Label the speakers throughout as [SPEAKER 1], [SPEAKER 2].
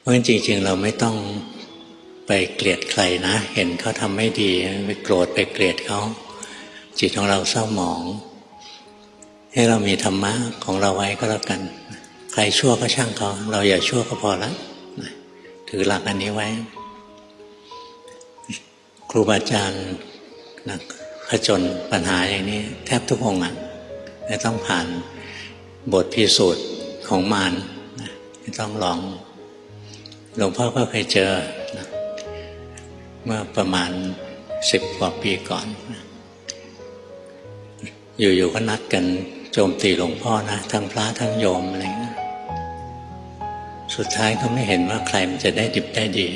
[SPEAKER 1] เพราะฉะนั้นจริงๆ เราไม่ต้องไปเกลียดใครนะ เห็นเขาทำไม่ดีไปโกรธไปเกลียดเขาจิตของเราเศร้าหมอง ให้เรามีธรรมะของเราไว้ก็แล้วกัน ใครชั่วก็ช่างเขา เราอย่าชั่วก็พอละถือหลักอันนี้ไว้ ครูบาอาจารย์นะผจญปัญหาอย่างนี้ แทบทุกองค์อะจะต้องผ่านบทพิสูจน์ของมารจะต้องลอง หลวงพ่อก็เคยเจอนะเมื่อประมาณสิบกว่าปีก่อน อยู่ๆก็นัดกันโจมตีหลวงพ่อนะ ทั้งพระทั้งโยมอะไรเงี้ยสุดท้ายก็ไม่เห็นว่าใครมันจะได้ดิบได้ดี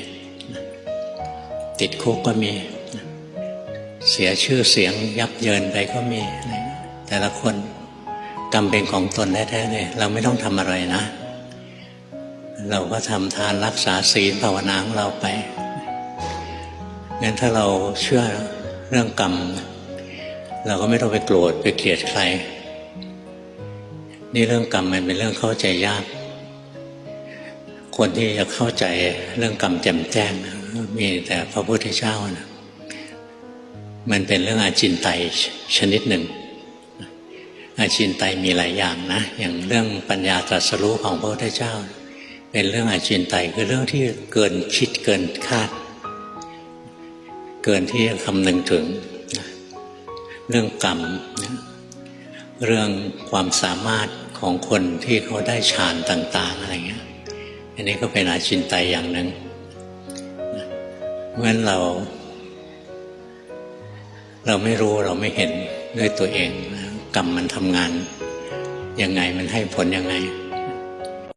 [SPEAKER 1] ติดคุกก็มี เสียชื่อเสียงยับเยินไปก็มี แต่ละคนกรรมเป็นของตนแท้ๆเลยเราไม่ต้องทำอะไรนะ เราก็ทำทานรักษาศีลภาวนาของเราไปงั้นถ้าเราเชื่อเรื่องกรรม เราก็ไม่ต้องไปโกรธไปเกลียดใคร นี่เรื่องกรรมมันเป็นเรื่องเข้าใจยาก คนที่จะเข้าใจเรื่องกรรมแจ่มแจ้ง มีแต่พระพุทธเจ้านะมันเป็นเรื่องอาจินไตยชนิดหนึ่ง อาชินไตยมีหลายอย่างนะ อย่างเรื่องปัญญาตรัสรู้ของพระพุทธเจ้า เป็นเรื่องอาชินไตคือเรื่องที่เกินคิดเกินคาด เกินที่จะคำนึงถึง เรื่องกรรม เรื่องความสามารถของคนที่เขาได้ฌานต่าง ๆ อะไรเงี้ยอันนี้ก็เป็นอาชินไตยอย่างหนึ่งเพราะฉะนั้นเรา เราไม่รู้เราไม่เห็นด้วยตัวเอง กรรมมันทำงานยังไงมันให้ผลยังไง